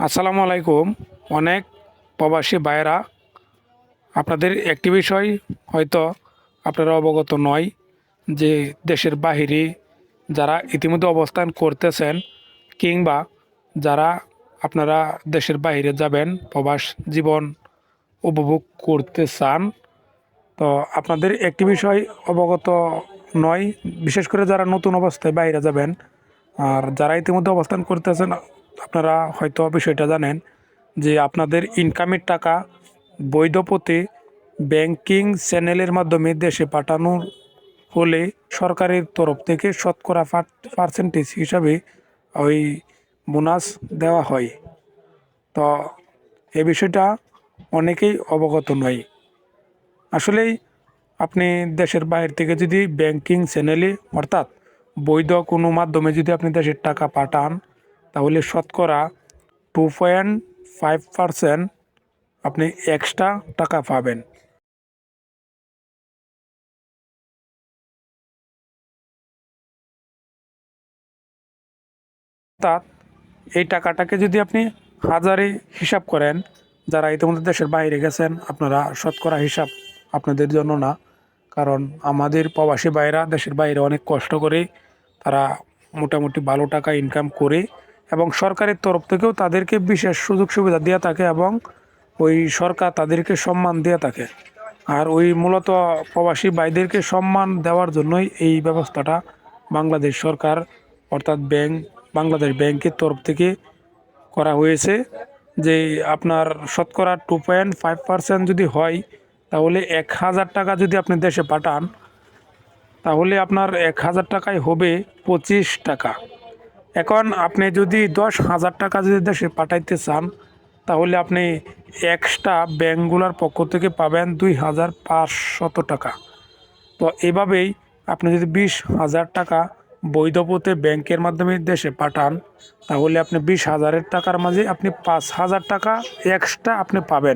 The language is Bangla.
আসসালামু আলাইকুম। অনেক প্রবাসী ভাইয়েরা, আপনাদের একটি বিষয় হয়তো আপনারা অবগত নয় যে দেশের বাহিরে যারা ইতিমধ্যে অবস্থান করতেছেন কিংবা যারা আপনারা দেশের বাইরে যাবেন, প্রবাস জীবন উপভোগ করতে চান, তো আপনাদের একটি বিষয় অবগত নয়। বিশেষ করে যারা নতুন অবস্থায় বাইরে যাবেন, আর যারা ইতিমধ্যে অবস্থান করতেছেন আপনারা হয়তো বিষয়টা জানেন যে আপনাদের ইনকামের টাকা বৈধ পথে ব্যাংকিং চ্যানেলের মাধ্যমে দেশে পাঠানো হলে সরকারের তরফ থেকে শতকরা পার্সেন্টেজ হিসাবে ওই বোনাস দেওয়া হয়। তো এ বিষয়টা অনেকেই অবগত নয়। আসলেই আপনি দেশের বাইরে থেকে যদি ব্যাংকিং চ্যানেলে অর্থাৎ বৈধ কোনো মাধ্যমে যদি আপনি দেশের টাকা পাঠান তাহলে শতকরা টু পয়েন্ট ফাইভ পারসেন্ট আপনি এক্সট্রা টাকা পাবেন। অর্থাৎ এই টাকাটাকে যদি আপনি হাজারে হিসাব করেন, যারা ইতিমধ্যে দেশের বাইরে গেছেন, আপনারা শতকরা হিসাব আপনাদের জন্য না, কারণ আমাদের প্রবাসী ভাইরা দেশের বাইরে অনেক কষ্ট করে তারা মোটামুটি ভালো টাকা ইনকাম করে এবং সরকারের তরফ থেকেও তাদেরকে বিশেষ সুযোগ সুবিধা দেওয়া থাকে এবং ওই সরকার তাদেরকে সম্মান দেওয়া থাকে। আর ওই মূলত প্রবাসী ভাইদেরকে সম্মান দেওয়ার জন্যই এই ব্যবস্থাটা বাংলাদেশ সরকার অর্থাৎ ব্যাংক, বাংলাদেশ ব্যাংকের তরফ থেকে করা হয়েছে যে আপনার শতকরা টু পয়েন্ট ফাইভ পার্সেন্ট যদি হয়, তাহলে এক হাজার টাকা যদি আপনি দেশে পাঠান, তাহলে আপনার এক হাজার টাকায় হবে পঁচিশ টাকা। এখন আপনি যদি দশ হাজার টাকা যদি দেশে পাঠাইতে চান, তাহলে আপনি এক্সট্রা ব্যাঙ্কগুলোর পক্ষ থেকে পাবেন দুই হাজার পাঁচশত টাকা। তো এভাবেই আপনি যদি বিশ হাজার টাকা বৈধ পথে ব্যাংকের মাধ্যমে দেশে পাঠান, তাহলে আপনি বিশ হাজারের টাকার মাঝে আপনি পাঁচ হাজার টাকা এক্সট্রা আপনি পাবেন।